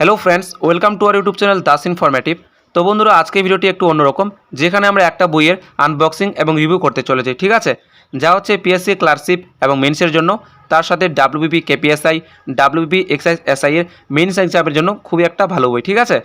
Hello friends welcome to our YouTube channel Das informative তো বন্ধুরা, আজকে ভিডিওটি একটু অন্যরকম, যেখানে আমরা একটা বইয়ের আনবক্সিং এবং রিভিউ করতে চলেছি, ঠিক আছে? যা হচ্ছে পিএসসি ক্লার্কশিপ এবং মেন্সের জন্য, তার সাথে WBP KPSI WBP excise SI এর মেন্স এক্সামের জন্য খুবই একটা ভালো বই, ঠিক আছে?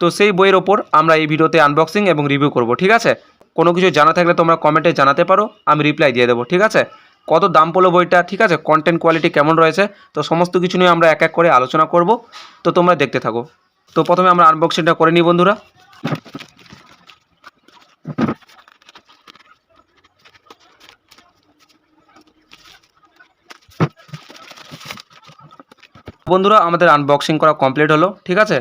তো সেই বইয়ের ওপর আমরা এই ভিডিওতে আনবক্সিং এবং রিভিউ করব, ঠিক আছে? কোনো কিছু জানা থাকলে তোমরা কমেন্টে জানাতে পারো, আমি রিপ্লাই দিয়ে দেবো, ঠিক আছে? কত দাম পড়ল বইটা, ঠিক আছে? কন্টেন্ট কোয়ালিটি কেমন রয়েছে? তো সমস্ত কিছু নিয়ে আমরা এক এক করে আলোচনা করব। তো তোমরা দেখতে থাকো। তো প্রথমে আমরা আনবক্সিংটা করে নিই বন্ধুরা। বন্ধুরা, আমাদের আনবক্সিং করা কমপ্লিট হলো, ঠিক আছে?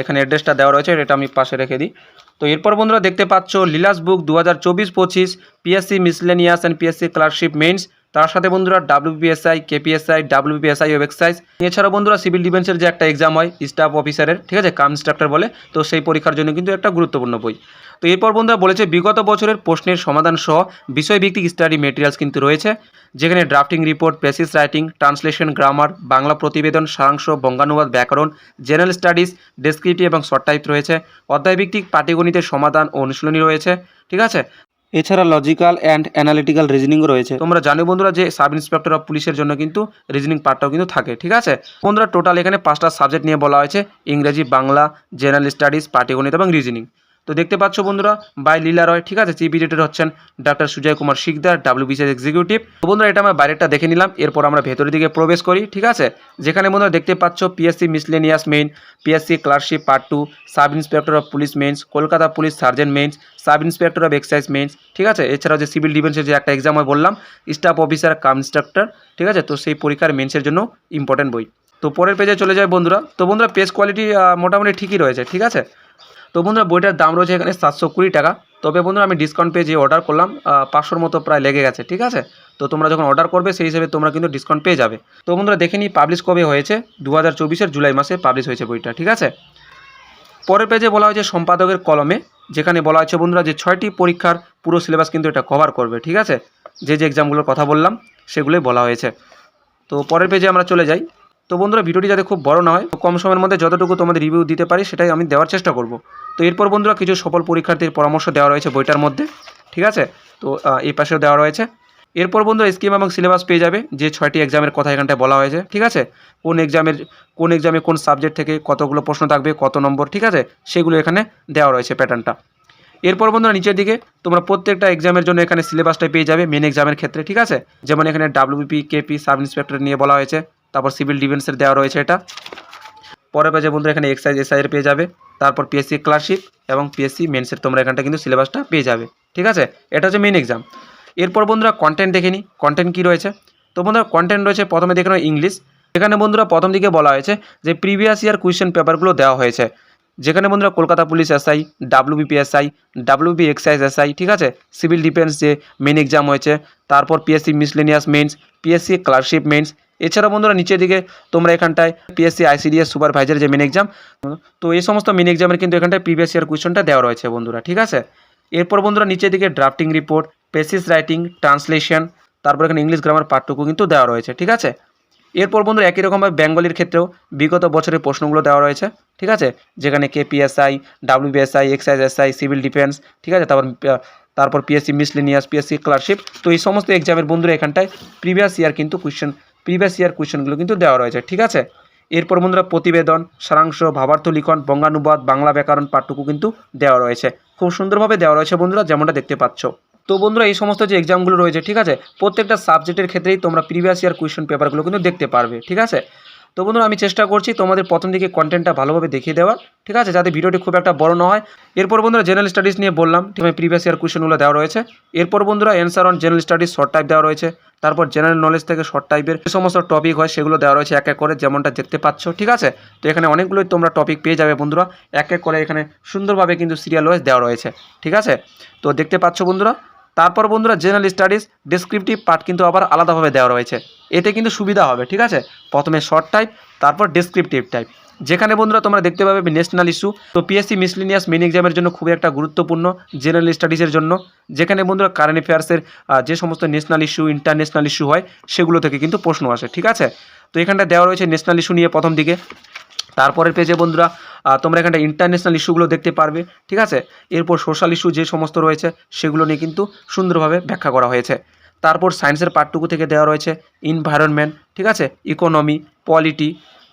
এখানে অ্যাড্রেসটা দেওয়া রয়েছে, এটা আমি পাশে রেখে দিই। তো এরপর বন্ধুরা দেখতে পাচ্ছ, লিলাস বুক দু হাজার চব্বিশ পঁচিশ PSC miscellaneous and PSC clerkship mains তার সাথে বন্ধুরা ডাব্লিউপিএসআই কেপিএসআই ডাব্লিউপিএসআই ওয়েবসাইট এছাড়াও বন্ধুরা সিভিল ডিফেন্সের যে একটা এক্সাম হয় স্টাফ অফিসারের ঠিক আছে, কাম ইনস্ট্রাক্টর বলে, তো সেই পরীক্ষার জন্য কিন্তু একটা গুরুত্বপূর্ণ বই। তো এরপর বন্ধুরা বলেছে, বিগত বছরের প্রশ্নের সমাধান সহ বিষয়ভিত্তিক স্টাডি মেটেরিয়ালস কিন্তু রয়েছে, যেখানে drafting report precis writing translation grammar Bangla প্রতিবেদন, সারাংশ, বঙ্গানুবাদ, ব্যাকরণ জেনারেল স্টাডিজ ডেসক্রিপটিভ এবং শর্ট টাইপ রয়েছে। অধ্যায়ভিত্তিক পাটিগণিতের সমাধান ও অনুশীলনী রয়েছে, ঠিক আছে? এছাড়া লজিক্যাল অ্যান্ড অ্যানালিটিক্যাল রিজনিংও রয়েছে। তোমরা জানো বন্ধুরা যে সাব ইন্সপেক্টর অফ পুলিশের জন্য কিন্তু রিজনিং পার্টটাও কিন্তু থাকে, ঠিক আছে? বন্ধুরা টোটাল এখানে পাঁচটা সাবজেক্ট নিয়ে বলা হয়েছে, ইংরেজি, বাংলা জেনারেল স্টাডিজ পাটিগণিত এবং রিজনিং তো দেখতে পাচ্ছ বন্ধুরা বাই লীলা রয় ঠিক আছে? চিফ এডিটর হচ্ছেন doctor Sujoy Kumar Sikdar WBCS executive তো বন্ধুরা, এটা আমরা বাইরেটা দেখে নিলাম, এরপর আমরা ভেতরের দিকে প্রবেশ করি, ঠিক আছে? যেখানে বন্ধুরা দেখতে পাচ্ছ PSC miscellaneous main PSC clerkship part two sub inspector of police mains Kolkata police sergeant mains sub inspector of excise mains ঠিক আছে? এছাড়াও যে সিভিল ডিফেন্সের যে একটা এক্সাম হয় বললাম স্টাফ অফিসার কাম ইনস্ট্রাক্টর ঠিক আছে? তো সেই পরীক্ষার মেন্সের জন্য ইম্পর্টেন্ট বই। তো পরের পেজে চলে যায় বন্ধুরা। তো বন্ধুরা পেজ কোয়ালিটি মোটামুটি ঠিকই রয়েছে, ঠিক আছে? তো বন্ধুরা, বইটার দাম রয়েছে এখানে সাতশো কুড়ি টাকা। তবে বন্ধুরা, আমি ডিসকাউন্ট পেয়ে যে অর্ডার করলাম পাঁচশোর মতো প্রায় লেগে গেছে, ঠিক আছে? তো তোমরা যখন অর্ডার করবে, সেই হিসেবে তোমরা কিন্তু ডিসকাউন্ট পেয়ে যাবে। তো বন্ধুরা, দেখে নিই পাবলিশ কবে হয়েছে। দু হাজার জুলাই মাসে পাবলিশ হয়েছে বইটা, ঠিক আছে? পরের পেজে বলা হয়েছে সম্পাদকের কলমে, যেখানে বলা হয়েছে বন্ধুরা যে ছয়টি পরীক্ষার পুরো সিলেবাস কিন্তু এটা কভার করবে, ঠিক আছে? যে যে এক্সামগুলোর কথা বললাম, সেগুলোই বলা হয়েছে। তো পরের পেজে আমরা চলে যাই। তো বন্ধুরা, ভিডিওটি যাতে খুব বড় না হয় কম সময়ের মধ্যে যতটুকু তোমাদের রিভিউ দিতে পারি, সেটাই আমি দেওয়ার চেষ্টা করব। তো এরপর বন্ধুরা, কিছু সফল পরীক্ষার্থীর পরামর্শ দেওয়া রয়েছে বইটার মধ্যে, ঠিক আছে? তো এই পাশেও দেওয়া রয়েছে। এরপর বন্ধুরা স্কিম এবং সিলেবাস পেয়ে যাবে, যে ছয়টি এক্সামের কথা এখানটায় বলা হয়েছে, ঠিক আছে? কোন এক্সামের কোন এক্সামে কোন সাবজেক্ট থেকে কতগুলো প্রশ্ন থাকবে, কত নম্বর, ঠিক আছে? সেগুলো এখানে দেওয়া রয়েছে প্যাটার্নটা এরপর বন্ধুরা, নিচের দিকে, তোমরা প্রত্যেকটা এক্সামের জন্য এখানে সিলেবাসটা পেয়ে যাবে মেন এক্সামের ক্ষেত্রে, ঠিক আছে? যেমন এখানে ডাব্লিউবিপি কেপি সাব ইন্সপেক্টর নিয়ে বলা হয়েছে তারপর সিভিল ডিফেন্সের দেওয়া রয়েছে এটা। পরের পেজে বন্ধুরা এখানে এক্সাইজ এসআইয়ের পেয়ে যাবে। তারপর পিএসসি ক্লাসশিপ এবং পিএসসি মেন্সের তোমরা এখানটা কিন্তু সিলেবাসটা পেয়ে যাবে। ঠিক আছে? এটা হচ্ছে মেন এক্সাম এরপর বন্ধুরা কন্টেন্ট দেখে নিই কন্টেন্ট কী রয়েছে? তো বন্ধুরা কন্টেন্ট রয়েছে, প্রথমে দেখে ইংলিশ এখানে বন্ধুরা প্রথম দিকে বলা হয়েছে যে প্রিভিয়াস ইয়ার কোয়েশ্চেন পেপারগুলো দেওয়া হয়েছে। যেখানে বন্ধুরা Kolkata police SI WBPSI WB excise SI ঠিক আছে? সিভিল ডিফেন্স যে মেন এক্সাম হয়েছে, তারপর PSC miscellaneous mains PSC clerkship mains এছাড়া বন্ধুরা নিচের দিকে তোমরা এখানটায় পিএসসি আইসিডিএস সুপারভাইজার যে মেন এক্সাম তো এই সমস্ত মেন এক্সামের কিন্তু এখানটায় প্রিভিয়াস ইয়ার কোয়েশ্চনটা দেওয়া রয়েছে বন্ধুরা, ঠিক আছে? এরপর বন্ধুরা নিচের দিকে drafting report precis writing translation তারপর এখানে ইংলিশ গ্রামার পাঠটুকু কিন্তু দেওয়া রয়েছে, ঠিক আছে? এরপর বন্ধুরা একই রকমভাবে বেঙ্গলির ক্ষেত্রেও বিগত বছরের প্রশ্নগুলো দেওয়া রয়েছে, ঠিক আছে? যেখানে KPSI WBSI excise SI civil defence ঠিক আছে? তারপর তারপর পিএসসি মিসলিনিয়াস পিএসসি ক্লার্কশিপ তো এই সমস্ত এক্সামের বন্ধুরা এখানটায় প্রিভিয়াস ইয়ার কিন্তু কোয়েশ্চেন প্রিভিয়াস ইয়ার কোয়েশ্চেনগুলো কিন্তু দেওয়া রয়েছে, ঠিক আছে? এরপর বন্ধুরা প্রতিবেদন, সারাংশ, ভাবার্থ লিখন, বঙ্গানুবাদ, বাংলা ব্যাকরণ পাঠটুকু কিন্তু দেওয়া রয়েছে। খুব সুন্দরভাবে দেওয়া রয়েছে বন্ধুরা, যেমনটা দেখতে পাচ্ছ। তো বন্ধুরা, এই সমস্ত যে এক্সামগুলো রয়েছে, ঠিক আছে? প্রত্যেকটা সাবজেক্টের ক্ষেত্রেই তোমরা প্রিভিয়াস ইয়ার কোয়েশ্চেন পেপারগুলো কিন্তু দেখতে পারবে, ঠিক আছে? তো বন্ধুরা, আমি চেষ্টা করছি তোমাদের প্রথম দিকে কন্টেন্টটা ভালোভাবে দেখিয়ে দেওয়ার, ঠিক আছে? যাতে ভিডিওটি খুব একটা বড় না হয়। এরপর বন্ধুরা জেনারেল স্টাডিজ নিয়ে বললাম, ঠিক আছে? প্রিভিয়াস ইয়ার কোয়েশ্চেনগুলো দেওয়া রয়েছে। এরপর বন্ধুরা answer on general studies short type দেওয়া রয়েছে। তারপর জেনারেল নলেজ থেকে শর্ট টাইপের যে সমস্ত টপিক হয়, সেগুলো দেওয়া রয়েছে এক এক করে, যেমনটা দেখতে পাচ্ছ, ঠিক আছে? তো এখানে অনেকগুলোই তোমরা টপিক পেয়ে যাবে বন্ধুরা। এক এক করে এখানে সুন্দরভাবে কিন্তু সিরিয়াল ওয়াইজ দেওয়া রয়েছে, ঠিক আছে? তো দেখতে পাচ্ছ বন্ধুরা তারপর বন্ধুরা জেনারেল স্টাডিজ ডেসক্রিপটিভ পার্ট কিন্তু আবার আলাদাভাবে দেওয়া রয়েছে। এতে কিন্তু সুবিধা হবে, ঠিক আছে? প্রথমে শর্ট টাইপ তারপর ডেসক্রিপটিভ টাইপ যেখানে বন্ধুরা তোমরা দেখতে পাবে ন্যাশনাল ইস্যু তো পিএসসি মিসলিনিয়াস মেন এক্সামের জন্য খুবই একটা গুরুত্বপূর্ণ জেনারেল স্টাডিজের জন্য। যেখানে বন্ধুরা কারেন্ট অ্যাফেয়ার্সের যে সমস্ত ন্যাশনাল ইস্যু ইন্টারন্যাশনাল ইস্যু হয়, সেগুলো থেকে কিন্তু প্রশ্ন আসে, ঠিক আছে? তো এখানটা দেওয়া রয়েছে ন্যাশনাল ইস্যু নিয়ে প্রথম দিকে। তারপরের পেজে বন্ধুরা তোমরা এখানটা ইন্টারন্যাশনাল ইস্যুগুলো দেখতে পারবে, ঠিক আছে? এরপর সোশ্যাল ইস্যু যে সমস্ত রয়েছে, সেগুলো নিয়ে কিন্তু সুন্দরভাবে ব্যাখ্যা করা হয়েছে। তারপর সায়েন্সের পার্টটুকু থেকে দেওয়া রয়েছে ইনভায়রনমেন্ট ঠিক আছে? ইকোনমি পলিটি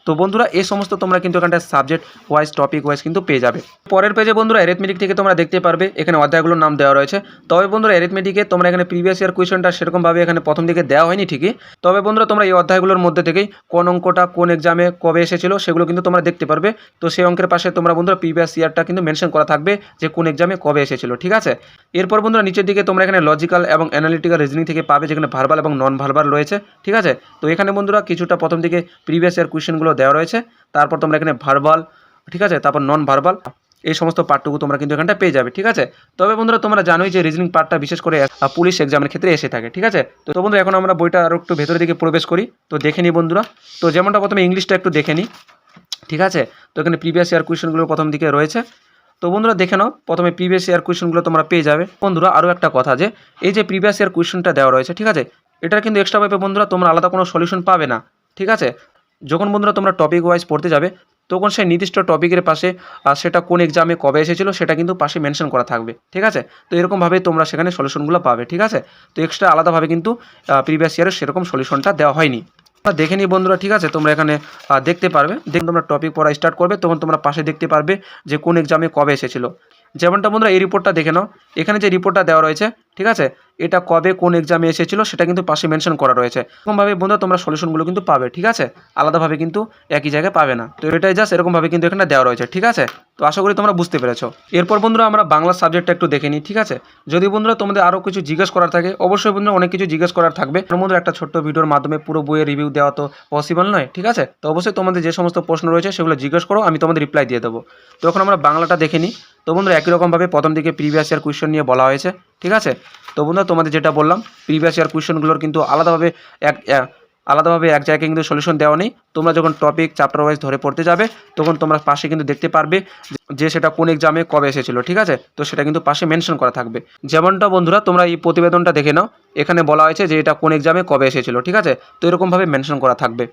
তো বন্ধুরা, এই সমস্ত তোমরা কিন্তু এখানটা সাবজেক্ট ওয়াইজ টপিক ওয়াইজ কিন্তু পেয়ে যাবে। পরের পেজে বন্ধুরা অ্যারিথমেটিক থেকে তোমরা দেখতে পারবে, এখানে অধ্যায়গুলোর নাম দেওয়া রয়েছে। তবে বন্ধুরা অ্যারিথমেটিকে তোমরা এখানে প্রিভিয়াস ইয়ার কোয়েশনটা সেরকমভাবে এখানে প্রথম দিকে দেওয়া হয়নি ঠিকই। তবে বন্ধুরা, তোমরা এই অধ্যায়গুলোর মধ্যে থেকেই কোন অঙ্কটা কোন এক্সামে কবে এসেছিল সেগুলো কিন্তু তোমরা দেখতে পারবে। তো সেই অঙ্কের পাশে তোমরা বন্ধুরা প্রিভিয়াস ইয়ারটা কিন্তু মেনশন করা থাকবে যে কোন এক্সামে কবে এসেছিল, ঠিক আছে? এরপর বন্ধুরা, নিচের দিকে তোমরা এখানে লজিক্যাল এবং অ্যানালিটিক্যাল রিজনিং থেকে পাবে, যেখানে ভার্বাল এবং নন ভার্বাল রয়েছে, ঠিক আছে? তো এখানে বন্ধুরা, কিছুটা প্রথম দিকে প্রিভিয়াস ইয়ার কোয়েশনগুলো দেওয়া রয়েছে। তারপর তোমরা এখানে ভার্বাল ঠিক আছে? তারপর নন ভার্বাল এই সমস্ত পার্টটুকু তোমরা কিন্তু এখানটা পেয়ে যাবে, ঠিক আছে? তবে বন্ধুরা, তোমরা জানোই যে রিজনিং পার্টটা বিশেষ করে পুলিশ এক্সামের ক্ষেত্রে এসে থাকে, ঠিক আছে? তো বন্ধুরা, এখন আমরা বইটা আরও একটু ভেতরের দিকে প্রবেশ করি। তো দেখে নিই বন্ধুরা। তো যেমনটা প্রথমে ইংলিশটা একটু দেখে নিই ঠিক আছে? তো এখানে প্রিভিয়াস ইয়ার কোয়েশনগুলো প্রথম দিকে রয়েছে। তো বন্ধুরা, দেখে নাও, প্রথমে প্রিভিয়াস ইয়ার কোয়েশনগুলো তোমরা পেয়ে যাবে। বন্ধুরা আরও একটা কথা যে, এই যে প্রিভিয়াস ইয়ার কোয়েশনটা দেওয়া রয়েছে, ঠিক আছে? এটার কিন্তু এক্সট্রা এক্সট্রাভাবে বন্ধুরা, তোমরা আলাদা কোনো সলিউশন পাবে না, ঠিক আছে? যখন বন্ধুরা তোমরা টপিক ওয়াইজ পড়তে যাবে, তখন সেই নির্দিষ্ট টপিকের পাশে সেটা কোন এক্সামে কবে এসেছিল সেটা কিন্তু পাশে মেনশন করা থাকবে, ঠিক আছে? তো এরকমভাবে তোমরা সেখানে সলিউশনগুলো পাবে, ঠিক আছে? তো এক্সট্রা আলাদাভাবে কিন্তু প্রিভিয়াস ইয়ারের সেরকম সলিউশনটা দেওয়া হয়নি। দেখে নিই বন্ধুরা, ঠিক আছে? তোমরা এখানে দেখতে পারবে। দেখুন তোমরা টপিক পড়া স্টার্ট করবে, তখন তোমরা পাশে দেখতে পারবে যে কোন এক্সামে কবে এসেছিল। যেমনটা বন্ধুরা এই রিপোর্টটা দেখে নাও। এখানে যে রিপোর্টটা দেওয়া রয়েছে ঠিক আছে? এটা কবে কোন এক্সামে এসেছিল সেটা কিন্তু পাশে মেনশন করা রয়েছে। এরকমভাবে বন্ধুরা তোমরা সলিউশনগুলো কিন্তু পাবে, ঠিক আছে? আলাদাভাবে কিন্তু একই জায়গায় পাবে না। তো এটাই জাস্ট এরকমভাবে কিন্তু এখানে দেওয়া রয়েছে, ঠিক আছে? তো আশা করি তোমরা বুঝতে পেরেছ। এরপর বন্ধুরা আমরা বাংলা সাবজেক্টটা একটু দেখে নিই, ঠিক আছে? যদি বন্ধুরা তোমাদের আরও কিছু জিজ্ঞেস করার থাকে, অবশ্যই বন্ধুরা অনেক কিছু জিজ্ঞেস করার থাকবে। মধ্যে একটা ছোট্ট ভিডিওর মাধ্যমে পুরো বইয়ের রিভিউ দেওয়া তো পসিবল নয়, ঠিক আছে? তো অবশ্যই তোমাদের যে সমস্ত প্রশ্ন রয়েছে সেগুলো জিজ্ঞেস করো, আমি তোমাদের রিপ্লাই দিয়ে দেবো। তো এখন আমরা বাংলাটা দেখে নিই। তো বন্ধুরা একই রকমভাবে প্রথম দিকে প্রিভিয়াস ইয়ার কোয়েশ্চেন নিয়ে বলা হয়েছে। ঠিক আছে? তো বন্ধুরা, তোমাদের যেটা বললাম প্রিভিয়াস ইয়ার কোয়েশ্চেনগুলোর কিন্তু আলাদাভাবে এক আলাদাভাবে এক জায়গায় কিন্তু সলিউশন দেওয়া নেই। তোমরা যখন টপিক চ্যাপ্টার ওয়াইজ ধরে পড়তে যাবে, তখন তোমরা পাশে কিন্তু দেখতে পারবে যে সেটা কোন এক্সামে কবে এসেছিল, ঠিক আছে? তো সেটা কিন্তু পাশে মেনশন করা থাকবে। যেমনটা বন্ধুরা, তোমরা এই প্রতিবেদনটা দেখে নাও। এখানে বলা হয়েছে যে এটা কোন এক্সামে কবে এসেছিল, ঠিক আছে? তো এরকমভাবে মেনশন করা থাকবে।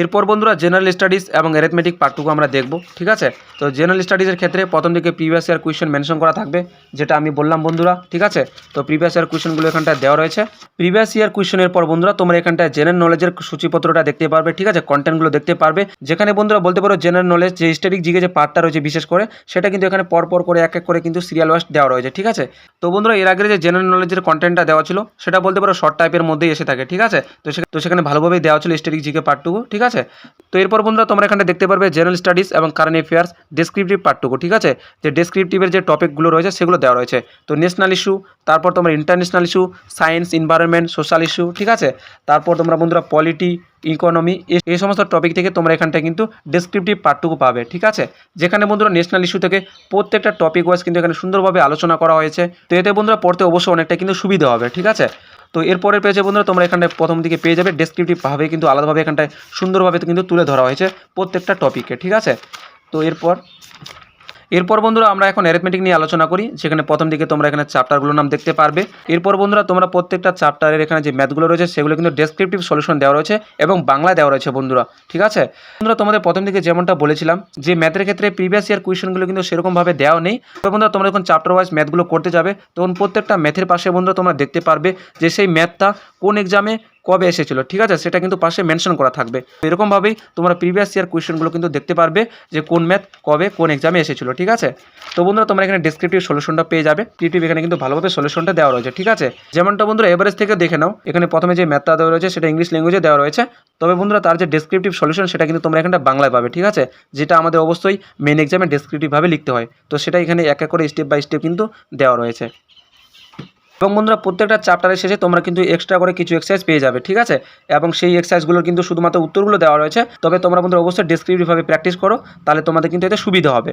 এরপর বন্ধুরা জেনারেল স্টাডিজ এবং অ্যারিথমেটিক পার্টটুকু আমরা দেখব, ঠিক আছে? তো জেনারেল স্টাডিজের ক্ষেত্রে প্রথম দিকে প্রিভিয়াস ইয়ার কোয়েশ্চেন মেনশন করা থাকবে, যেটা আমি বললাম বন্ধুরা, ঠিক আছে? তো প্রিভিয়াস ইয়ার কোয়েশ্চেনগুলো এখানটায় দেওয়া রয়েছে। প্রিভিয়াস ইয়ার কোয়েশ্চেনের পর বন্ধুরা, তোমরা এখানটায় জেনারেল নলেজের সূচিপত্রটা দেখতে পারবে, ঠিক আছে? কন্টেন্টগুলো দেখতে পারবে। যেখানে বন্ধুরা বলতে পারো জেনারেল নলেজ যে স্ট্যাটিক জিগে যে পার্টটা রয়েছে বিশেষ করে, সেটা কিন্তু এখানে পর পর করে, এক এক করে কিন্তু সিরিয়াল ওয়াইজ দেওয়া রয়েছে, ঠিক আছে? তো বন্ধুরা, এর আগে যে জেনারেল নলেজের কন্টেন্টটা দেওয়া ছিল, সেটা বলতে পারো শর্ট টাইপের মধ্যেই এসে থাকে, ঠিক আছে? তো সেখানে ভালোভাবেই দেওয়া ছিল স্ট্যাটিক জিকে পার্টটুকু ঠিক আছে? তো এরপর বন্ধুরা তোমরা এখানে দেখতে পারবে জেনারেল স্টাডিজ এবং কারেন্ট অ্যাফেয়ার্স ডেসক্রিপটিভ পার্টটুকু ঠিক আছে? যে ডেসক্রিপটিভের যে টপিকগুলো রয়েছে সেগুলো দেওয়া রয়েছে। তো ন্যাশনাল ইস্যু তারপর তোমার international issue science environment social issue ঠিক আছে? তারপর তোমরা বন্ধুরা পলিটি ইকোনমি এই সমস্ত টপিক থেকে তোমরা এখানটা কিন্তু ডেসক্রিপটিভ পার্টটুকু পাবে, ঠিক আছে? যেখানে বন্ধুরা ন্যাশনাল ইস্যু থেকে প্রত্যেকটা টপিক ওয়াইজ কিন্তু এখানে সুন্দরভাবে আলোচনা করা হয়েছে, তো এতে বন্ধুরা পড়তে অবশ্যই অনেকটা কিন্তু সুবিধা হবে, ঠিক আছে? তো এরপরের পেজে বন্ধুরা তোমরা এখানে প্রথম দিকে পেয়ে যাবে ডেসক্রিপটিভভাবে কিন্তু আলাদাভাবে এখানটায় সুন্দরভাবে কিন্তু তুলে ধরা হয়েছে প্রত্যেকটা টপিকে ঠিক আছে? তো এরপর এরপর বন্ধুরা আমরা এখন অ্যারিথমেটিক নিয়ে আলোচনা করি যেখানে প্রথম দিকে তোমরা এখানে চ্যাপ্টারগুলোর নাম দেখতে পারবে। এরপর বন্ধুরা তোমরা প্রত্যেকটা চ্যাপ্টারের এখানে যে ম্যাথগুলো রয়েছে, সেগুলো কিন্তু ডেসক্রিপটিভ সলিউশন দেওয়া রয়েছে এবং বাংলা দেওয়া রয়েছে বন্ধুরা, ঠিক আছে? বন্ধুরা, তোমাদের প্রথম দিকে যেমনটা বলেছিলাম, যে ম্যাথের ক্ষেত্রে প্রিভিয়াস ইয়ার কোয়েশনগুলো কিন্তু সেরকমভাবে দেওয়া নেই। তো বন্ধুরা, তোমরা যখন চ্যাপ্টার ওয়াইজ ম্যাথগুলো করতে যাবে, তখন প্রত্যেকটা ম্যাথের পাশে বন্ধুরা তোমরা দেখতে পারবে যে সেই ম্যাথটা কোন এক্সামে কবে এসেছিল, ঠিক আছে? সেটা কিন্তু পাশে মেনশন করা থাকবে। এরকমভাবেই তোমরা প্রিভিয়াস ইয়ার কোয়েশনগুলো কিন্তু দেখতে পারবে যে কোন ম্যাথ কবে কোন এক্সামে এসেছিল, ঠিক আছে? তো বন্ধুরা, তোমরা এখানে ডেসক্রিপটিভ সলিউশনটা পেয়ে যাবে। টিটিভ এখানে কিন্তু ভালোভাবে সলিউশনটা দেওয়া রয়েছে, ঠিক আছে? যেমনটা বন্ধুরা এভারেজ থেকে দেখে নাও। এখানে প্রথমে যে ম্যাথটা দেওয়া রয়েছে, সেটা ইংলিশ ল্যাঙ্গুয়েজে দেওয়া রয়েছে। তবে বন্ধুরা, তার যে ডেসক্রিপটিভ সলিউশন সেটা কিন্তু তোমরা এখানটা বাংলায় পাবে, ঠিক আছে? যেটা আমাদের অবশ্যই মেন এক্সামে ডেসক্রিপটিভভাবে লিখতে হয়। তো সেটা এখানে এক এক করে স্টেপ বাই স্টেপ কিন্তু দেওয়া রয়েছে। এবং বন্ধুরা, প্রত্যেকটা চ্যাপ্টারের শেষে তোমরা কিন্তু এক্সট্রা করে কিছু এক্সারসাইজ পেয়ে যাবে, ঠিক আছে? এবং সেই এক্সারসাইজগুলোর কিন্তু শুধুমাত্র উত্তরগুলো দেওয়া রয়েছে। তবে তোমরা বন্ধুরা, অবশ্যই ডেসক্রিপটিভভাবে প্র্যাকটিস করো, তাহলে তোমাদের কিন্তু এতে সুবিধা হবে।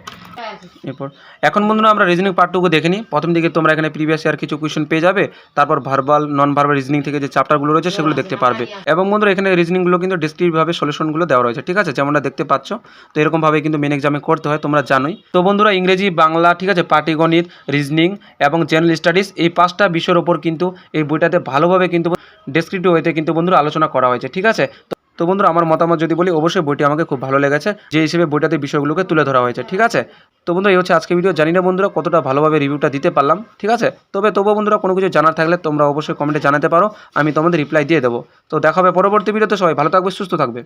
এরপর, এখন বন্ধুরা, আমরা রিজনিং পার্টটুকু দেখে নিই। প্রথম দিকে তোমরা এখানে প্রিভিয়াস ইয়ার কিছু কোয়েশ্চেন পেয়ে যাবে, তারপর ভার্বাল নন ভার্বাল রিজনিং থেকে যে চ্যাপ্টারগুলো রয়েছে, সেগুলো দেখতে পারবে। এবং বন্ধুরা, এখানে রিজনিংগুলো কিন্তু ডেসক্রিপটিভভাবে সলিউশনগুলো দেওয়া রয়েছে, ঠিক আছে? যেমনটা দেখতে পাচ্ছ, তো এরকমভাবে কিন্তু মেন এক্সামে করতে হয়, তোমরা জানোই। তো বন্ধুরা, ইংরেজি, বাংলা, ঠিক আছে? পাটিগণিত রিজনিং এবং জেনারেল স্টাডিজ এই পাঁচটা বিষয়ের ওপর কিন্তু এই বইটাতে ভালোভাবে কিন্তু ডেসক্রিপটিভ ওয়েতে কিন্তু বন্ধুরা আলোচনা করা হয়েছে, ঠিক আছে? তো বন্ধুরা আমার মতামত যদি বলি, অবশ্যই বইটি আমাকে খুব ভালো লেগেছে। যে হিসেবে বইটাতে বিষয়গুলোকে তুলে ধরা হয়েছে, ঠিক আছে? তো বন্ধুরা, এই হচ্ছে আজকে ভিডিও জানি না বন্ধুরা কতটা ভালোভাবে রিভিউটা দিতে পারলাম, ঠিক আছে? তবে, তবুও বন্ধুরা কোনো কিছু জানার থাকলে তোমরা অবশ্যই কমেন্টে জানাতে পারো। আমি তোমাদের রিপ্লাই দিয়ে দেবো। তো দেখা হবে পরবর্তী ভিডিওতে সবাই ভালো থাকবে, সুস্থ থাকবে।